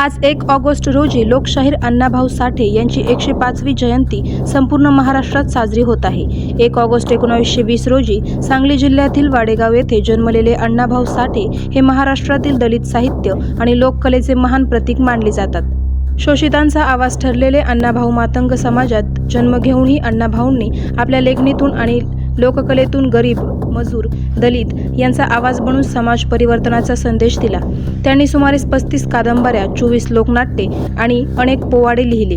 आज एक ऑगस्ट रोजी लोकशाहीर अण्णाभाऊ साठे यांची एकशे पाचवी जयंती संपूर्ण महाराष्ट्रात साजरी होत आहे. एक ऑगस्ट एकोणावीसशे वीस रोजी सांगली जिल्ह्यातील वाडेगाव येथे जन्मलेले अण्णाभाऊ साठे हे महाराष्ट्रातील दलित साहित्य आणि लोककलेचे महान प्रतीक मानले जातात. शोषितांचा आवाज ठरलेले अण्णाभाऊ मातंग समाजात जन्म घेऊनही अण्णाभाऊंनी आपल्या लेखणीतून आणि लोककलेतून गरीब मजूर दलित यांचा आवाज बनून समाज परिवर्तनाचा संदेश दिला. त्यांनी सुमारे पस्तीस कादंबऱ्या चोवीस लोकनाट्ये आणि अनेक पोवाडे लिहिले.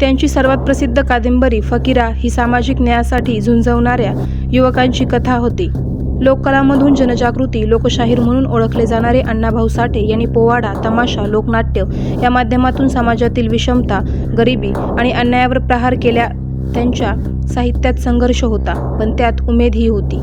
त्यांची सर्वात प्रसिद्ध कादंबरी फकीरा ही सामाजिक न्यायासाठी झुंजवणाऱ्या युवकांची कथा होती. लोककलामधून जनजागृती लोकशाहीर म्हणून ओळखले जाणारे अण्णाभाऊ साठे यांनी पोवाडा तमाशा लोकनाट्य या माध्यमातून समाजातील विषमता गरिबी आणि अन्यायावर प्रहार केल्या त्यांच्या साहित्यात संघर्ष होता पण त्यात उमेदही होती.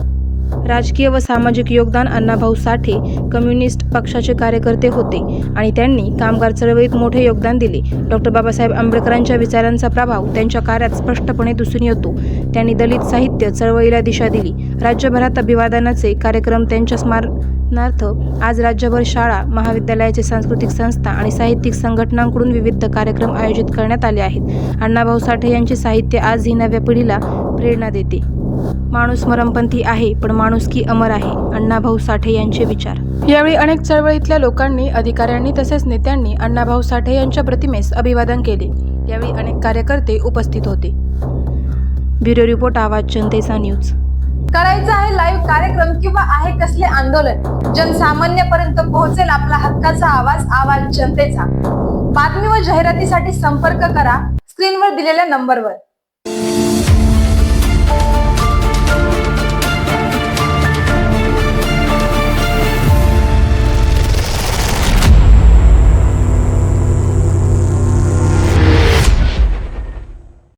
राजकीय व सामाजिक योगदान अण्णाभाऊ साठे कम्युनिस्ट पक्षाचे कार्यकर्ते होते आणि त्यांनी कामगार चळवळीत मोठे योगदान दिले. डॉक्टर बाबासाहेब आंबेडकरांच्या विचारांचा प्रभाव त्यांच्या कार्यात स्पष्टपणे दिसून येतो. त्यांनी दलित साहित्य चळवळीला दिशा दिली. राज्यभरात अभिवादनाचे कार्यक्रम त्यांच्या स्मरणार्थ आज राज्यभर शाळा महाविद्यालयाचे सांस्कृतिक संस्था आणि साहित्यिक संघटनांकडून विविध कार्यक्रम आयोजित करण्यात आले आहेत. अण्णाभाऊ साठे यांचे साहित्य आजही नव्या पिढीला प्रेरणा देते. माणूस मरमपंथी आहे पण माणूस की अमर आहे अण्णाभाऊ साठे यांचे विचार. यावेळी अनेक चळवळीतल्या लोकांनी अधिकाऱ्यांनी तसेच नेत्यांनी अण्णाभाऊ साठे यांच्या प्रतिमेस अभिवादन केले. यावेळी अनेक कार्यकर्ते उपस्थित होते. ब्युरो रिपोर्ट आवाज जनतेचा न्यूज. करायचं आहे लाईव्ह कार्यक्रम किंवा आहे कसले आंदोलन? जनसामान्यपर्यंत पोहोचेल आपला हक्काचा आवाज आवाज जनतेचा. बातमी व जाहिरातीसाठी संपर्क करा. स्क्रीनवर दिलेल्या नंबरवर.